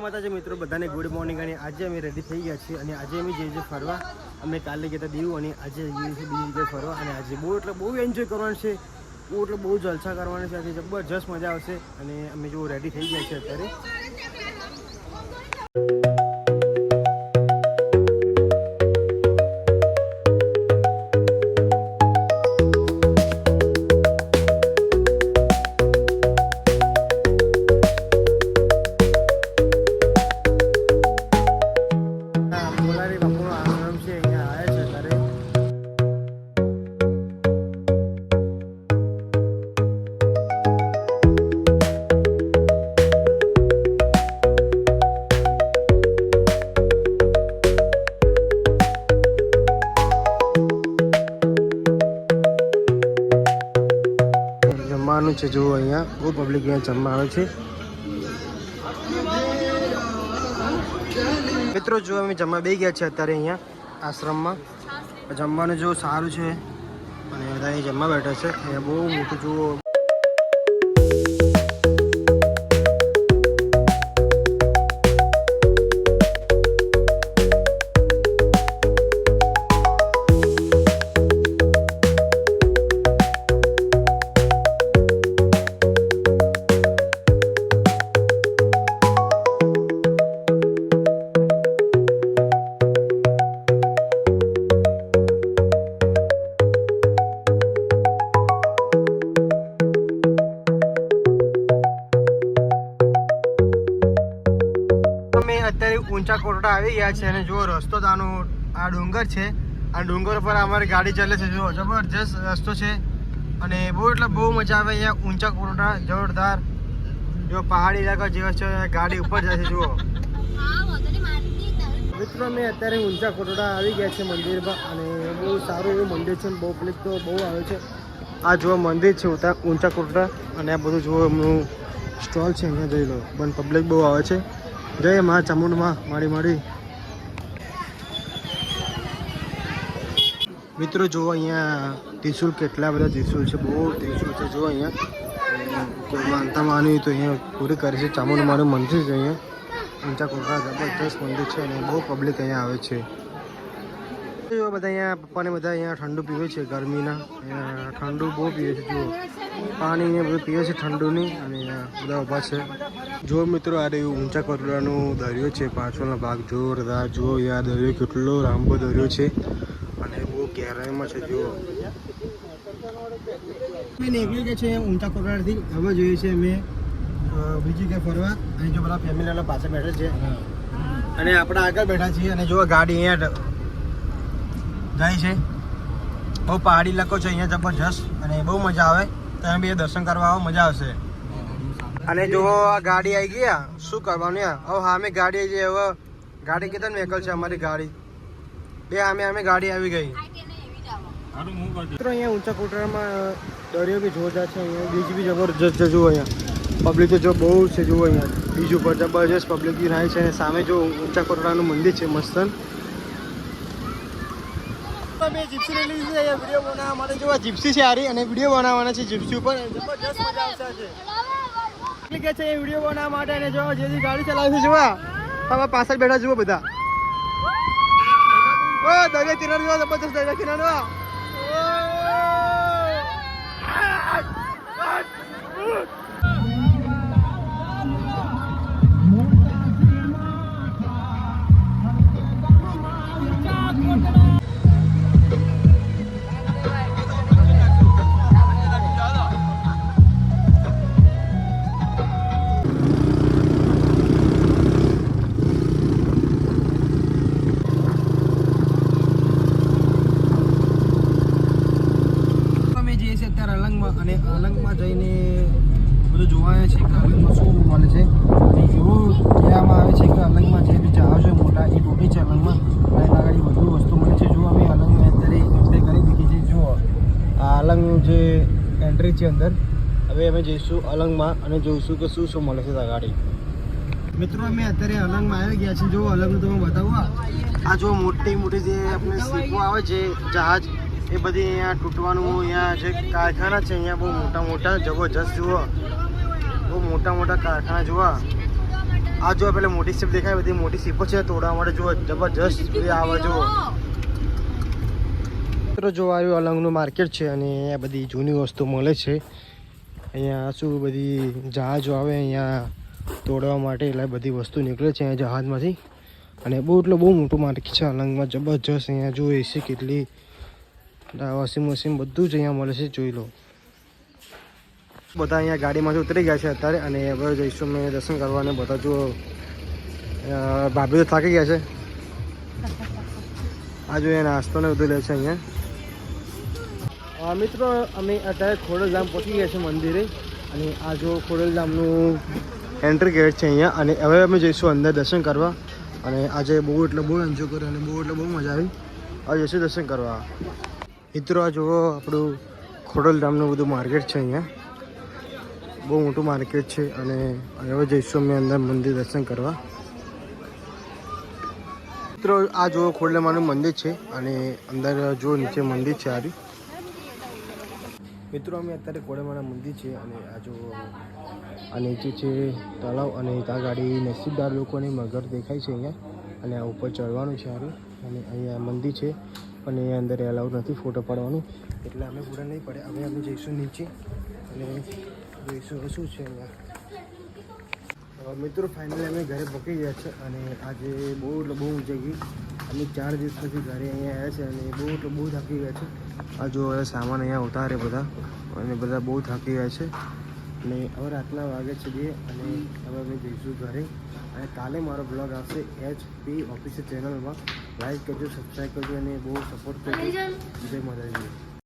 માતાજી મિત્રો, બધાને ગુડ મોર્નિંગ અને આજે અમે રેડી થઈ ગયા છીએ અને આજે અમે જઈએ છીએ ફરવા અમે કાલે ગયા દીવ અને આજે બીજી જગ્યાએ ફરવા અને આજે બહુ એટલે બહુ એન્જોય કરવાનું છે. બહુ એટલે બહુ જલસા કરવાનું છે, આજે જબરજસ્ત મજા આવશે અને અમે જો રેડી થઈ ગયા છીએ અત્યારે. જમવાનું છે, જુઓ અહીંયા. બહુ પબ્લિક અહીંયા જમવા આવે છે. મિત્રો જો અમે જમવા બે ગયા છે અત્યારે અહીંયા આશ્રમમાં. જમવાનું જો સારું છે. અને બધા જમવા બેઠા છે. અહીંયા બહુ મોટું જુઓ. અત્યારે ઊંચા કોટડા આવી ગયા છે અને જો રસ્તો તો આ ડુંગર છે. આ ડુંગર પર અમારી ગાડી ચાલે છે. જો જબરજસ્ત રસ્તો છે. અને બહુ, એટલે બહુ મજા આવે અહીંયા ઊંચા કોટડા, જોરદાર. જો પહાડી ઇલાકા જેવા છે ગાડી ઉપર જાય છે, જુઓ. મિત્રો, અમે અત્યારે ઊંચા કોટડા આવી ગયા છે મંદિરમાં અને બહુ સારું એવું મંદિર છે બહુ પબ્લિક તો બહુ આવે છે. આ જુઓ, મંદિર છે ઊંચા કોટડા. અને આ બધું જુઓ, એમનું સ્ટોલ છે, અહીંયા જોઈ લો. પણ પબ્લિક બહુ આવે છે. જય મા ચામુંડમાં મારી મારી. મિત્રો જુઓ અહીંયા ત્રિશુલ કેટલા બધા ત્રિશુલ છે, બહુ ત્રિશુલ છે જુઓ અહીંયા. કોઈ માનતા માનવી તો અહીંયા પૂરી કરે છે. ચામુંડ મારું મંદિર છે અહીંયા. ઊંચા કોટડા જબરદસ્ત મંદિર છે અને બહુ પબ્લિક અહીંયા આવે છે. બધા અહીંયા પપ્પાને બધા અહીંયા ઠંડુ પીવે છે ગરમીના. ઠંડુ બહુ પીવે છે જુઓ. પાણી ને બધું પીવે છે ઠંડુની અને બધા ઊભા છે. જો મિત્રો આ રહ્યું ઊંચા કોટલાનો દરિયો છે પાછળનો ભાગ. જોરદાર જુઓ યાર દરિયો કેટલો લાંબો દરિયો છે. અને બહુ ગહેરાઈમાં છે જુઓ. મેં નીકળી ગયા છે ઊંચા કોટલાથી હવે જોઈએ છે મેં બીજી ક્યાં ફરવા. અને જો બધા ફેમિલી વાળા પાછળ બેઠા છે. અને આપણે આગળ બેઠા છીએ અને જો ગાડી અહીંયા જાય છે. બહુ પહાડી લખો છે અહીંયા જબરજસ્ત અને બહુ મજા આવે. તમે બી દર્શન કરવા આવો મજા આવશે. અને જો આ ગાડી આવી ગઈ શું કરવાનું હવે સામે ગાડી આવી હવે ગાડી કેટલા વ્હીકલ છે અમારી ગાડી. બે સામે સામે ગાડી આવી ગઈ. મિત્રો અહીંયા ઊંચા કોટરામાં દરિયો બી જોરદાર છે અહીંયા બીજ બી જબરજસ્ત છે જુઓ અહીંયા. પબ્લિક તો જો બહુ છે જુઓ અહીંયા. બીજ ઉપર જબરજસ્ત પબ્લિક બી રહે છે અને સામે જો ઊંચા કોટરાનું મંદિર છે મસ્તન અમે જીપ્સી લઈ લીધી છે વીડિયો બનાવવા માટે જો જીપ્સી છે આરી અને વીડિયો બનાવવાના છે જીપ્સી ઉપર. જબરજસ્ત મજા આવશે છે કે છે, એ વીડિયો બનાવવા માટે અને જો જેથી ગાડી ચલાવે છે, જોવા. હવે પાછળ બેઠા જુઓ બધા. ઓ દરિયા કિનારો જબરજસ્ત દરિયા કિનારો તૂટી છે અલંગમાં અને એના આગળ વધુ વસ્તુ મળે છે. જો અમે અલંગમાં અત્યારે એન્ટ્રી કરી દીધી છે. જુઓ, આ અલંગનું જે એન્ટ્રી છે અંદર, હવે અમે જઈશું અલંગમાં અને જોઈશું કે શું શું મળે છે ત્યાં મિત્રો, અમે અત્યારે અલંગમાં આવી ગયા છીએ. જો અલંગનું તમે બતાવો. આ જો મોટી મોટી જે આપણે સીપો આવે છે, જહાજ, એ બધી અહીંયા તૂટવાનું અહીંયા જે કારખાના છે, અહીંયા બહુ મોટા મોટા, જબરજસ્ત જુઓ. બહુ મોટા મોટા કારખાના જોવા આ જો પેલા મોટી શીપ દેખાય બધી મોટી શીપો છે તોડવા માટે જો જબરજસ્ત આવે જો મિત્રો જો આવ્યું અલંગનું માર્કેટ છે અને અહીંયા બધી જૂની વસ્તુ મળે છે. અહીંયા શું બધી જહાજો આવે અહીંયા તોડવા માટે એટલે બધી વસ્તુ નીકળે છે અહીંયા જહાજમાંથી. અને બહુ એટલું બહુ મોટું માર્કેટ છે અલંગમાં જબરજસ્ત અહીંયા જો એસી કેટલી વોશિંગ મશીન બધું જ અહીંયા મળે છે જોઈ લો. બધા અહીંયા ગાડીમાંથી ઉતરી ગયા છે અત્યારે અને હવે જઈશું મેં દર્શન કરવા બધા જો ભાભી તો થાકી ગયા છે. આ જો એ નાસ્તો ને બધું લે છે અહીંયા. મિત્રો, અમે અત્યારે ખોડલધામ પહોંચી ગયા છે મંદિરે અને આ જો ખોડલધામનું એન્ટ્રી ગેટ છે અહીંયા અને હવે અમે જઈશું અંદર દર્શન કરવા અને આજે બહુ એટલે બહુ એન્જોય કર્યો અને બહુ એટલે બહુ મજા આવી. આજે જઈશું દર્શન કરવા. મિત્રો, આ જુઓ આપણું ખોડલધામનું બધું માર્કેટ છે અહીંયા. બહુ મોટું માર્કેટ છે અને હવે જઈશું અમે અંદર મંદિર દર્શન કરવા. મિત્રો, આ જુઓ ખોડલમાનું મંદિર છે અને અંદર જો નીચે મંદિર છે આરી. મિત્રો, અમે અત્યારે ખોડલમાના મંદિર છે અને આ જો આ નીચે છે તળાવ અને ત્યાં ગાડી નસીબદાર લોકોની મગર દેખાય છે અહીંયા. અને આ ઉપર ચડવાનું છે આરું અને અહીંયા મંદિર છે અને અહીંયા અંદર એલાઉડ નથી, ફોટો પાડવાનું. એટલે અમે પૂરા નહીં પડે. હવે અમે જઈશું નીચે અને જોઈશું. શું છે અહીંયા? મિત્રો ફાઇનલી અમે ઘરે પકી ગયા છે અને આજે બહુ એટલે બહુ ઊંચાઈ ગઈ. અમે ચાર દિવસ પછી ઘરે અહીંયા આવ્યા છે અને બહુ એટલે બહુ થાકી ગયા છે. આ જો હવે સામાન અહીંયા ઉતારે બધા. અને બધા બહુ થાકી ગયા છે. અને હવે રાતના વાગે છે બે અને હવે અમે જઈશું ઘરે. અને કાલે મારો બ્લોગ આવશે એચ પી ઓફિસિયલ ચેનલમાં લાઈક કરજો સબસ્ક્રાઈબ કરજો અને બહુ સપોર્ટ કરજો. જય માતાજી.